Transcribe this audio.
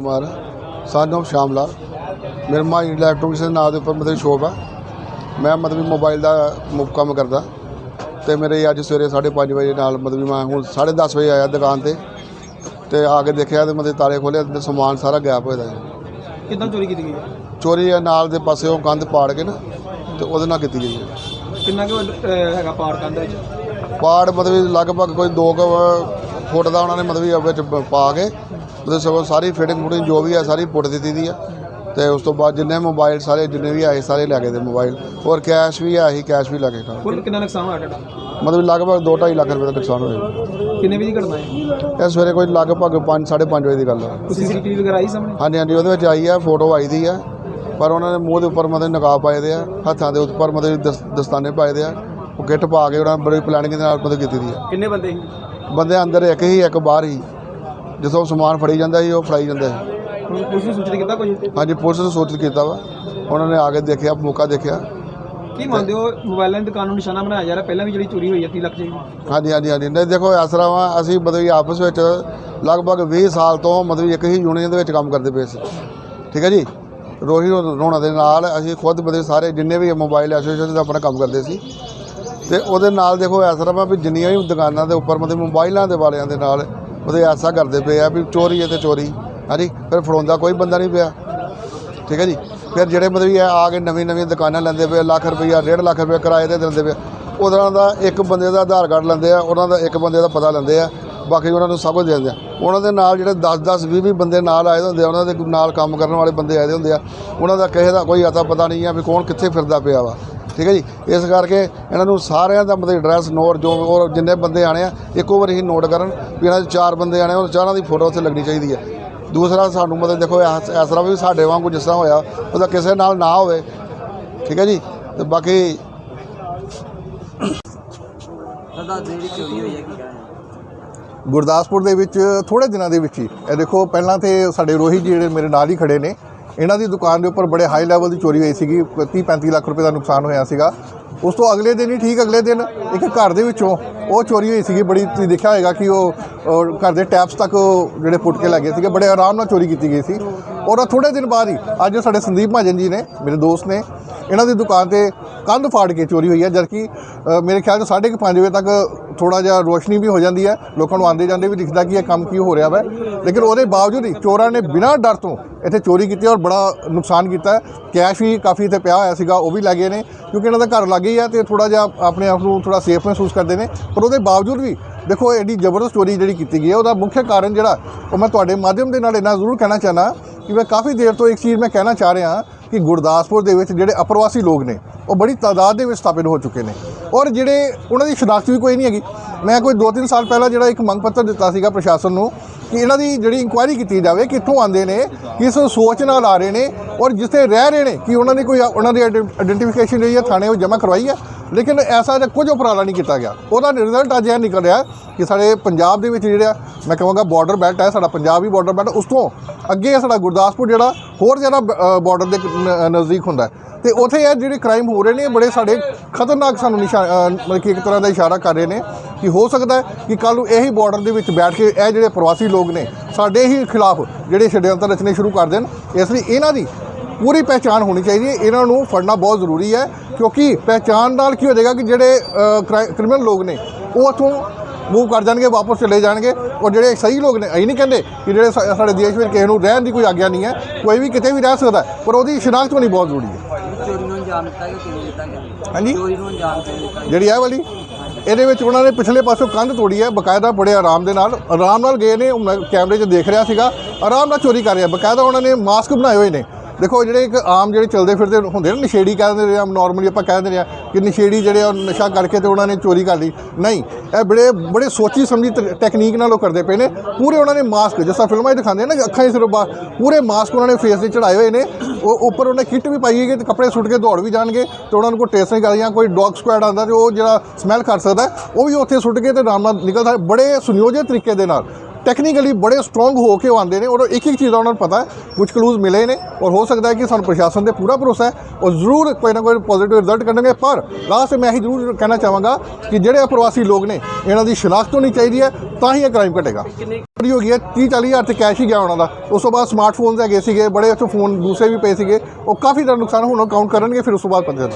ਕੁਮਾਰ ਸਨ ਸ਼ਾਮਲਾ ਮੇਰੇ ਮਾਂ ਇਲੈਕਟ੍ਰੋਨਿਕਸ ਦੇ ਨਾਂ ਦੇ ਉੱਪਰ ਮਤਲਬ ਸ਼ੋਪ ਆ ਮੈਂ ਮਤਲਬ ਮੋਬਾਈਲ ਦਾ ਮੁ- ਕੰਮ ਕਰਦਾ। ਤੇ ਮੇਰੇ ਅੱਜ ਸਵੇਰੇ 5:30 ਵਜੇ ਨਾਲ ਮਤਲਬ ਮੈਂ ਹੁਣ 10:30 ਵਜੇ ਆਇਆ ਦੁਕਾਨ ਤੇ। ਤੇ ਆ ਕੇ ਦੇਖਿਆ ਤੇ ਮਤਲਬ ਤਾਲੇ ਖੋਲ੍ਹੇ ਅੰਦਰ ਸਮਾਨ ਸਾਰਾ ਗਾਇਬ ਹੋਇਆ ਦਾ ਕਿੱਦਾਂ ਚੋਰੀ ਕੀਤੀ ਗਈ? ਹੈ? ਚੋਰੀ ਇਹ ਨਾਲ ਦੇ ਪਾਸੇ ਉਹ ਕੰਧ ਪਾੜ ਕੇ ਨਾ ਤੇ ਉਹਦੇ ਨਾਲ ਕੀਤੀ ਗਈ ਹੈ ਕਿੰਨਾ ਕੁ ਅਹ, ਹੈਗਾ ਪਾੜ ਕੰਧ ਵਿੱਚ? ਪਾੜ ਮਤਲਬ ਲਗਭਗ ਕੋਈ 2 ਫੁੱਟ ਦਾ ਉਹਨਾਂ ਨੇ ਮਤਲਬ ਵਿੱਚ ਪ- ਕੇ ਉਹਦੇ ਸਗੋਂ ਸਾਰੀ ਫਿਟਿੰਗ ਫੁਟਿੰਗ ਜੋ ਵੀ ਆ ਸਾਰੀ ਪੁੱਟ ਦਿੱਤੀ ਦੀ ਆ। ਤੇ ਉਸ ਤੋਂ ਬਾਅਦ ਜਿੰਨੇ ਮੋਬਾਈਲ ਸਾਰੇ ਜਿੰਨੇ ਵੀ ਆਏ ਸਾਰੇ ਲੈ ਗਏ ਦੇ ਮੋਬਾਈਲ ਔਰ ਕੈਸ਼ ਵੀ ਸੀ ਕੈਸ਼ ਵੀ ਲੈ ਗਏ। ਕੁੱਲ ਕਿੰਨਾ ਨੁਕਸਾਨ ਹੋਇਆ ਤੁਹਾਡਾ? ਮਤਲਬ ਲਗਭਗ 2.5 ਲੱਖ ਰੁਪਏ ਦਾ ਨੁਕਸਾਨ ਹੋਇਆ ਕਿੰਨੇ ਵਜੇ ਘਟਨਾ ਹੈ? ਇਹ ਸਵੇਰੇ ਕੋਈ ਲਗਭਗ 5 5:30 ਵਜੇ ਦੀ ਗੱਲ ਤੁਸੀਂ ਸੀਸੀਟੀਵੀ ਵਗੈਰਾ ਆਈ ਸਾਹਮਣੇ? ਹਾਂਜੀ ਹਾਂਜੀ ਉਹਦੇ ਵਿੱਚ ਆਈ ਆ ਫੋਟੋ ਆਈ ਦੀ ਆ। ਪਰ ਉਹਨਾਂ ਨੇ ਮੂੰਹ ਦੇ ਉੱਪਰ ਮਤਲਬ ਨਕਾਬ ਪਾਏ ਦੇ ਆ ਹੱਥਾਂ ਦੇ ਉੱਪਰ ਮਤਲਬ ਦਸ- ਦਸਤਾਨੇ ਪਾਏ ਦੇ ਆ। ਉਹ ਗਿੱਟ ਪਾ ਕੇ ਉਹਨਾਂ ਬੜੀ ਪਲੈਨਿੰਗ ਦੇ ਨਾਲ ਮਤਲਬ ਕੀਤੀ ਦੀ ਆ। ਕਿੰਨੇ ਬੰਦੇ ਸੀ? ਬੰਦੇ ਅੰਦਰ ਇੱਕ ਹੀ ਇੱਕ ਬਾਹਰ ਹੀ। ਜਿੱਥੋਂ ਸਮਾਨ ਫੜੀ ਜਾਂਦਾ ਸੀ ਉਹ ਫੜਾਈ ਜਾਂਦਾ ਸੀ। ਹੁਣ ਪੁਲਿਸ ਨੂੰ ਸੂਚਿਤ ਕੀਤਾ ਕੁਝ ਹਾਂਜੀ ਪੁਲਿਸ ਨੇ ਸੂਚਿਤ ਕੀਤਾ ਵਾ। ਉਹਨਾਂ ਨੇ ਆ ਕੇ ਦੇਖਿਆ ਮੌਕਾ ਦੇਖਿਆ। ਕੀ ਮੰਨਦੇ ਹੋ ਮੋਬਾਈਲਾਂ ਦੀ ਦੁਕਾਨ ਨੂੰ ਨਿਸ਼ਾਨਾ ਬਣਾਇਆ ਜਾ ਰਿਹਾ? ਪਹਿਲਾਂ ਵੀ ਜਿਹੜੀ ਚੋਰੀ ਹੋਈ ਹੈ 30 ਲੱਖ ਦੀ ਹਾਂਜੀ ਹਾਂਜੀ ਹਾਂਜੀ। ਨਹੀਂ ਦੇਖੋ ਇਸ ਤਰ੍ਹਾਂ ਵਾ ਅਸੀਂ ਮਤਲਬ ਕਿ ਆਪਸ ਵਿੱਚ ਲਗਭਗ 20 ਸਾਲ ਤੋਂ ਮਤਲਬ ਇੱਕ ਹੀ ਯੂਨੀਅਨ ਦੇ ਵਿੱਚ ਕੰਮ ਕਰਦੇ ਪਏ ਸੀ। ਠੀਕ ਹੈ ਜੀ? ਰੋਹੀ ਰੋਣਾ ਦੇ ਨਾਲ ਅਸੀਂ ਖੁਦ ਮਤਲਬ ਸਾਰੇ ਜਿੰਨੇ ਵੀ ਮੋਬਾਈਲ ਐਸੋਸੀਏਸ਼ਨ ਦਾ ਆਪਣਾ ਕੰਮ ਕਰਦੇ ਸੀ ਤੇ ਉਹਦੇ ਨਾਲ ਦੇਖੋ ਇਸ ਤਰ੍ਹਾਂ ਵਾ ਵੀ ਜਿੰਨੀਆਂ ਵੀ ਦੁਕਾਨਾਂ ਦੇ ਉੱਪਰ ਮਤਲਬ ਮੋਬਾਈਲਾਂ ਦੇ ਵਾਲਿਆਂ ਦੇ ਨਾਲ ਉਹਦੇ ਐਸਾ ਕਰਦੇ ਪਏ ਆ ਵੀ ਚੋਰੀ ਹੈ ਤੇ ਚੋਰੀ, ਹਾਂਜੀ? ਫਿਰ ਫੜਾਉਂਦਾ ਕੋਈ ਬੰਦਾ ਨਹੀਂ ਪਿਆ। ਠੀਕ ਹੈ ਜੀ? ਫਿਰ ਜਿਹੜੇ ਮਤਲਬ ਇਹ ਆ ਕੇ ਨਵੀਂ ਨਵੀਂ ਦੁਕਾਨਾਂ ਲੈਂਦੇ ਪਏ ਲੱਖ ਰੁਪਈਆ, ਡੇਢ ਲੱਖ ਰੁਪਏ ਕਿਰਾਏ ਤੇ ਦਿੰਦੇ ਪਏ ਉਹਨਾਂ ਦਾ ਇੱਕ ਬੰਦੇ ਦਾ ਆਧਾਰ ਕਾਰਡ ਲੈਂਦੇ ਆ, ਉਹਨਾਂ ਦਾ ਇੱਕ ਬੰਦੇ ਦਾ ਪਤਾ ਲੈਂਦੇ ਆ, ਬਾਕੀ ਉਹਨਾਂ ਨੂੰ ਸਭ ਕੁਝ ਦੇ ਦਿੰਦੇ ਆ। ਉਹਨਾਂ ਦੇ ਨਾਲ ਜਿਹੜੇ 10 10 20 20 ਬੰਦੇ ਨਾਲ ਆਏ ਹੁੰਦੇ ਆ, ਉਹਨਾਂ ਦੇ ਨਾਲ ਕੰਮ ਕਰਨ ਵਾਲੇ ਬੰਦੇ ਆਏ ਹੁੰਦੇ ਆ। ਉਹਨਾਂ ਦਾ ਕਿਸੇ ਦਾ ਕੋਈ ਅਤਾ ਪਤਾ ਨਹੀਂ ਆ ਵੀ ਕੌਣ ਕਿੱਥੇ ਫਿਰਦਾ ਪਿਆ ਵਾ। ਠੀਕ ਹੈ ਜੀ? ਇਸ ਕਰਕੇ ਇਹਨਾਂ ਨੂੰ ਸਾਰਿਆਂ ਦਾ ਮਤਲਬ ਐਡਰੈਸ ਨੋਟ ਜੋ ਔਰ ਜਿੰਨੇ ਬੰਦੇ ਆਣੇ ਆ ਇੱਕੋ ਵਾਰੀ ਹੀ ਨੋਟ ਕਰਨ ਵੀ ਇਹਨਾਂ ਦੇ ਚਾਰ ਬੰਦੇ ਆਣੇ ਉਹ ਚਾਰਾਂ ਦੀ ਫੋਟੋ ਉੱਥੇ ਲੱਗਣੀ ਚਾਹੀਦੀ ਹੈ। ਦੂਸਰਾ ਸਾਨੂੰ ਮਤਲਬ ਦੇਖੋ ਇਸ ਤਰ੍ਹਾਂ ਵੀ ਸਾਡੇ ਵਾਂਗੂ ਜਿਸ ਤਰ੍ਹਾਂ ਹੋਇਆ ਉਹਦਾ ਕਿਸੇ ਨਾਲ ਨਾ ਹੋਵੇ। ਠੀਕ ਹੈ ਜੀ? ਤੇ ਬਾਕੀ ਗੁਰਦਾਸਪੁਰ ਦੇ ਵਿੱਚ ਥੋੜੇ ਦਿਨਾਂ ਦੇ ਵਿੱਚ ਹੀ ਇਹ ਦੇਖੋ ਪਹਿਲਾਂ ਤੇ ਸਾਡੇ ਰੋਹਿਤ ਜੀ ਜਿਹੜੇ ਮੇਰੇ ਨਾਲ ਹੀ ਖੜੇ ਨੇ ਇਹਨਾਂ ਦੀ ਦੁਕਾਨ ਦੇ ਉੱਪਰ ਬੜੇ ਹਾਈ ਲੈਵਲ ਦੀ ਚੋਰੀ ਹੋਈ ਸੀਗੀ 30 35 ਲੱਖ ਰੁਪਏ ਦਾ ਨੁਕਸਾਨ ਹੋਇਆ ਸੀਗਾ। ਉਸ ਤੋਂ ਅਗਲੇ ਦਿਨ ਹੀ ਠੀਕ ਅਗਲੇ ਦਿਨ ਇੱਕ ਘਰ ਦੇ ਵਿੱਚੋਂ ਉਹ ਚੋਰੀ ਹੋਈ ਸੀਗੀ। ਬੜੀ ਤੁਸੀਂ ਦੇਖਿਆ ਹੋਏਗਾ ਕਿ ਉਹ ਘਰ ਦੇ ਟੈਪਸ ਤੱਕ ਉਹ ਜਿਹੜੇ ਪੁੱਟ ਕੇ ਲੱਗੇ ਸੀਗੇ। ਬੜੇ ਆਰਾਮ ਨਾਲ ਚੋਰੀ ਕੀਤੀ ਗਈ ਸੀ। ਔਰ ਥੋੜੇ ਦਿਨ ਬਾਅਦ ਹੀ ਅੱਜ ਸਾਡੇ ਸੰਦੀਪ ਮਹਾਜਨ ਜੀ ਨੇ, ਮੇਰੇ ਦੋਸਤ ਨੇ, ਇਹਨਾਂ ਦੀ ਦੁਕਾਨ ਤੇ ਕੰਧ ਫਾੜ ਕੇ ਚੋਰੀ ਹੋਈ ਹੈ, ਜਦਕਿ ਮੇਰੇ ਖਿਆਲ 'ਚ ਸਾਢੇ ਕੁ ਪੰਜ ਵਜੇ ਤੱਕ ਥੋੜਾ ਜਿਹਾ ਰੋਸ਼ਨੀ ਵੀ ਹੋ ਜਾਂਦੀ ਹੈ, ਲੋਕਾਂ ਨੂੰ ਆਉਂਦੇ ਜਾਂਦੇ ਵੀ ਦਿਖਦਾ ਕਿ ਇਹ ਕੰਮ ਕੀ ਹੋ ਰਿਹਾ ਵਾ। ਲੇਕਿਨ ਉਹਦੇ ਬਾਵਜੂਦ ਹੀ ਚੋਰਾਂ ਨੇ ਬਿਨਾਂ ਡਰ ਤੋਂ ਇੱਥੇ ਚੋਰੀ ਕੀਤੀ ਔਰ ਬੜਾ ਨੁਕਸਾਨ ਕੀਤਾ ਕੈਸ਼ ਵੀ ਕਾਫੀ ਇੱਥੇ ਪਿਆ ਹੋਇਆ ਸੀਗਾ, ਉਹ ਵੀ ਲੱਗੇ ਨੇ, ਕਿਉਂਕਿ ਇਹਨਾਂ ਦਾ ਘਰ ਲੱਗੇ ਹੀ ਆ ਤੇ ਥੋੜਾ ਜਿਹਾ ਆਪਣੇ ਆਪ ਨੂੰ ਥੋੜਾ ਸੇਫ ਮਹਿਸੂਸ ਕਰਦੇ ਨੇ। ਪਰ ਉਹਦੇ ਬਾਵਜੂਦ ਵੀ ਦੇਖੋ, ਐਡੀ ਜ਼ਬਰਦਸਤ ਚੋਰੀ ਜਿਹੜੀ ਕੀਤੀ ਗਈ ਹੈ, ਉਹਦਾ ਮੁੱਖ ਕਾਰਨ ਜਿਹੜਾ, ਉਹ ਮੈਂ ਤੁਹਾਡੇ ਮਾਧਿਅਮ ਦੇ ਨਾਲ ਇਹਨਾਂ ਜ਼ਰੂਰ ਕਹਿਣਾ ਚਾਹਨਾ ਕਿ ਮੈਂ ਕਾਫੀ ਦੇਰ ਤੋਂ ਇੱਕ ਚੀਜ਼ ਮੈਂ ਕਹਿਣਾ ਚਾਹ ਰਿਹਾ ਕਿ ਗੁਰਦਾਸਪੁਰ ਦੇ ਵਿੱਚ ਜਿਹੜੇ ਅਪਰਵਾਸੀ ਲੋਕ ਨੇ, ਉਹ ਬੜੀ ਤਾਦਾਦ ਦੇ ਵਿੱਚ ਸਥਾਪਿਤ ਹੋ ਚੁੱਕੇ ਨੇ। ਔਰ ਜਿਹੜੇ ਉਹਨਾਂ ਦੀ ਸ਼ਨਾਖਤ ਵੀ ਕੋਈ ਨਹੀਂ ਹੈਗੀ। ਮੈਂ ਕੋਈ 2-3 ਸਾਲ ਪਹਿਲਾਂ ਜਿਹੜਾ ਇੱਕ ਮੰਗ ਪੱਤਰ ਦਿੱਤਾ ਸੀਗਾ ਪ੍ਰਸ਼ਾਸਨ ਨੂੰ ਕਿ ਇਹਨਾਂ ਦੀ ਜਿਹੜੀ ਇਨਕੁਆਇਰੀ ਕੀਤੀ ਜਾਵੇ, ਕਿੱਥੋਂ ਆਉਂਦੇ ਨੇ, ਕਿਸ ਸੋਚ ਨਾਲ ਆ ਰਹੇ ਨੇ, ਔਰ ਜਿੱਥੇ ਰਹਿ ਰਹੇ ਨੇ, ਕਿ ਉਹਨਾਂ ਨੇ ਕੋਈ ਉਹਨਾਂ ਦੀ ਆਇਡੈਂਟੀਫਿਕੇਸ਼ਨ ਜਿਹੜੀ ਹੈ ਥਾਣੇ ਉਹ ਜਮ੍ਹਾਂ ਕਰਵਾਈ ਹੈ। ਲੇਕਿਨ ਐਸਾ ਜਿਹਾ ਕੁਝ ਉਪਰਾਲਾ ਨਹੀਂ ਕੀਤਾ ਗਿਆ। ਉਹਦਾ ਰਿਜ਼ਲਟ ਅੱਜ ਇਹ ਨਿਕਲ ਰਿਹਾ ਕਿ ਸਾਡੇ ਪੰਜਾਬ ਦੇ ਵਿੱਚ ਜਿਹੜਾ ਮੈਂ ਕਹਾਂਗਾ ਬਾਰਡਰ ਬੈਲਟ ਹੈ, ਸਾਡਾ ਪੰਜਾਬ ਹੀ ਬਾਰਡਰ ਬੈਲਟ ਉਸ ਤੋਂ ਅੱਗੇ ਸਾਡਾ ਗੁਰਦਾਸਪੁਰ ਜਿਹੜਾ, ਹੋਰ ਜ਼ਿਆਦਾ ਬਾਰਡਰ ਦੇ ਨ- ਨਜ਼ਦੀਕ ਹੁੰਦਾ ਹੈ। ਤੇ ਉਥੇ ਇਹ ਜਿਹੜੇ ਕ੍ਰਾਈਮ ਹੋ ਰਹੇ ਨੇ ਬੜੇ ਸਾਡੇ ਖਤਰਨਾਕ ਸਾਨੂੰ ਨਿਸ਼ਾ ਮਤਲਬ ਕਿ ਇੱਕ ਤਰ੍ਹਾਂ ਦਾ ਇਸ਼ਾਰਾ ਕਰ ਰਹੇ ਨੇ ਕਿ ਹੋ ਸਕਦਾ ਕਿ ਕੱਲ ਨੂੰ ਇਹੀ ਬਾਰਡਰ ਦੇ ਵਿੱਚ ਬੈਠ ਕੇ ਇਹ ਜਿਹੜੇ ਪ੍ਰਵਾਸੀ ਲੋਕ ਨੇ, ਸਾਡੇ ਹੀ ਖਿਲਾਫ ਜਿਹੜੇ ਛੜਯੰਤਰ ਰਚਨੇ ਸ਼ੁਰੂ ਕਰ ਦੇਣ। ਇਸ ਲਈ ਇਹਨਾਂ ਦੀ ਪੂਰੀ ਪਹਿਚਾਣ ਹੋਣੀ ਚਾਹੀਦੀ ਹੈ। ਇਹਨਾਂ ਨੂੰ ਫੜਨਾ ਬਹੁਤ ਜ਼ਰੂਰੀ ਹੈ ਕਿਉਂਕਿ ਪਹਿਚਾਣ ਨਾਲ ਕੀ ਹੋ ਜਾਏਗਾ ਕਿ ਜਿਹੜੇ ਕ੍ਰਿਮੀਨਲ ਲੋਕ ਨੇ ਉਹ ਉੱਥੋਂ ਮੂਵ ਕਰ ਜਾਣਗੇ ਵਾਪਸ ਚਲੇ ਜਾਣਗੇ ਔਰ ਜਿਹੜੇ ਸਹੀ ਲੋਕ ਨੇ ਅਸੀਂ ਨਹੀਂ ਕਹਿੰਦੇ ਕਿ ਜਿਹੜੇ ਸਾਡੇ ਦੇਸ਼ ਵਿੱਚ ਕਿਸੇ ਨੂੰ ਰਹਿਣ ਦੀ ਕੋਈ ਆਗਿਆ ਨਹੀਂ ਹੈ ਕੋਈ ਵੀ ਕਿਤੇ ਵੀ ਰਹਿ ਸਕਦਾ ਪਰ ਉਹਦੀ ਸ਼ਨਾਖਤ ਹੋਣੀ ਬਹੁਤ ਜ਼ਰੂਰੀ ਹੈ। ਚੋਰੀ ਨੂੰ ਅੰਜਾਮ ਦਿੱਤਾ ਗਿਆ ਕਿਵੇਂ ਦਿੱਤਾ ਗਿਆ? ਹਾਂਜੀ? ਚੋਰੀ ਨੂੰ ਅੰਜਾਮ ਕਿਵੇਂ ਦਿੱਤਾ ਗਿਆ? ਜਿਹੜੀ ਇਹ ਵਾਲੀ ਇਹਦੇ ਵਿੱਚ ਉਹਨਾਂ ਨੇ ਪਿਛਲੇ ਪਾਸੋਂ ਕੰਧ ਤੋੜੀ ਹੈ ਬਕਾਇਦਾ ਬੜੇ ਆਰਾਮ ਦੇ ਨਾਲ ਆਰਾਮ ਨਾਲ ਗਏ ਨੇ ਕੈਮਰੇ 'ਚ ਦੇਖ ਰਿਹਾ ਸੀਗਾ ਆਰਾਮ ਨਾਲ ਚੋਰੀ ਕਰ ਰਿਹਾ ਬਕਾਇਦਾ ਉਹਨਾਂ ਨੇ ਮਾਸਕ ਬਣਾਏ ਹੋਏ ਨੇ। ਦੇਖੋ ਜਿਹੜੇ ਇੱਕ ਆਮ ਜਿਹੜੇ ਚਲਦੇ ਫਿਰਦੇ ਹੁੰਦੇ ਨੇ ਨਸ਼ੇੜੀ ਕਹਿੰਦੇ ਨੇ ਆਮ ਨਾਰਮਲੀ ਆਪਾਂ ਕਹਿੰਦੇ ਨੇ ਕਿ ਨਸ਼ੇੜੀ ਜਿਹੜੇ ਆ, ਉਹ ਨਸ਼ਾ ਕਰਕੇ ਤੇ ਉਹਨਾਂ ਨੇ ਚੋਰੀ ਕਰ ਲਈ। ਨਹੀਂ, ਇਹ ਬੜੇ ਬੜੇ ਸੋਚੀ ਸਮਝੀ ਤ- ਟੈਕਨੀਕ ਨਾਲ ਉਹ ਕਰਦੇ ਪਏ ਨੇ। ਪੂਰੇ ਉਹਨਾਂ ਨੇ ਮਾਸਕ ਜਿਸ ਤਰ੍ਹਾਂ ਫਿਲਮਾਂ 'ਚ ਦਿਖਾਉਂਦੇ ਆ ਨਾ, ਅੱਖਾਂ ਹੀ ਸਿਰਫ ਬਾ- ਪੂਰੇ ਮਾਸਕ ਉਹਨਾਂ ਨੇ ਫੇਸ ਤੇ ਚੜਾਏ ਹੋਏ ਨੇ। ਉਹ ਉੱਪਰ ਉਹਨੇ ਕਿੱਟ ਵੀ ਪਾਈ ਹੈ ਕਿ ਕੱਪੜੇ ਸੁੱਟ ਕੇ ਦੌੜ ਵੀ ਜਾਣਗੇ ਤੇ ਉਹਨਾਂ ਨੂੰ ਕੋਈ ਟੇਸਟ ਨਹੀਂ ਕਰਦੀਆਂ ਕੋਈ ਡੌਗ ਸਕੁਐਡ ਆਉਂਦਾ ਤੇ ਉਹ ਜਿਹੜਾ ਸਮੈਲ ਕਰ ਸਕਦਾ, ਉਹ ਵੀ ਉੱਥੇ ਸੁੱਟ ਕੇ ਤੇ ਆਰਾਮ ਨਾਲ ਨਿਕਲਦਾ। ਬੜੇ ਸੁਨਿਯੋਜਿਤ ਤਰੀਕੇ ਦੇ ਨਾਲ। ਟੈਕਨੀਕਲੀ ਬੜੇ ਸਟਰੋਂਗ ਹੋ ਕੇ ਉਹ ਆਉਂਦੇ ਨੇ ਔਰ ਇੱਕ ਇੱਕ ਚੀਜ਼ ਦਾ ਉਹਨਾਂ ਨੂੰ ਪਤਾ ਹੈ, ਕੁਝ ਕਲੂਜ਼ ਮਿਲੇ ਨੇ ਔਰ ਹੋ ਸਕਦਾ ਹੈ ਕਿ ਸਾਨੂੰ ਪ੍ਰਸ਼ਾਸਨ ਤੇ ਪੂਰਾ ਭਰੋਸਾ ਹੈ ਔਰ ਜ਼ਰੂਰ ਕੋਈ ਨਾ ਕੋਈ ਪੋਜ਼ਿਟਿਵ ਰਿਜ਼ਲਟ ਕੱਢਣਗੇ, ਪਰ ਲਾਸਟ ਮੈਂ ਇਹੀ ਜ਼ਰੂਰ ਕਹਿਣਾ ਚਾਹਾਂਗਾ ਕਿ ਜਿਹੜੇ ਪ੍ਰਵਾਸੀ ਲੋਕ ਨੇ, ਇਹਨਾਂ ਦੀ ਸ਼ਨਾਖਤ ਹੋਣੀ ਚਾਹੀਦੀ ਹੈ, ਤਾਂ ਹੀ ਇਹ ਕ੍ਰਾਈਮ ਘਟੇਗਾ। ਚੋਰੀ ਹੋ ਗਈ ਹੈ 30 40 ਹਜ਼ਾਰ ਤੇ ਕੈਸ਼ ਹੀ ਗਿਆ ਉਹਨਾਂ ਦਾ। ਉਸ ਤੋਂ ਬਾਅਦ ਸਮਾਰਟਫੋਨਸ ਹੈਗੇ ਸੀਗੇ, ਬੜੇ ਅੱਛੇ ਫੋਨ ਦੂਸਰੇ ਵੀ ਪਏ ਸੀਗੇ, ਉਹ ਕਾਫੀ ਜ਼ਿਆਦਾ ਨੁਕਸਾਨ ਹੁਣ ਕਾਊਂਟ ਕਰਨਗੇ, ਫਿਰ ਉਸ ਤੋਂ ਬਾਅਦ ਪਤਾ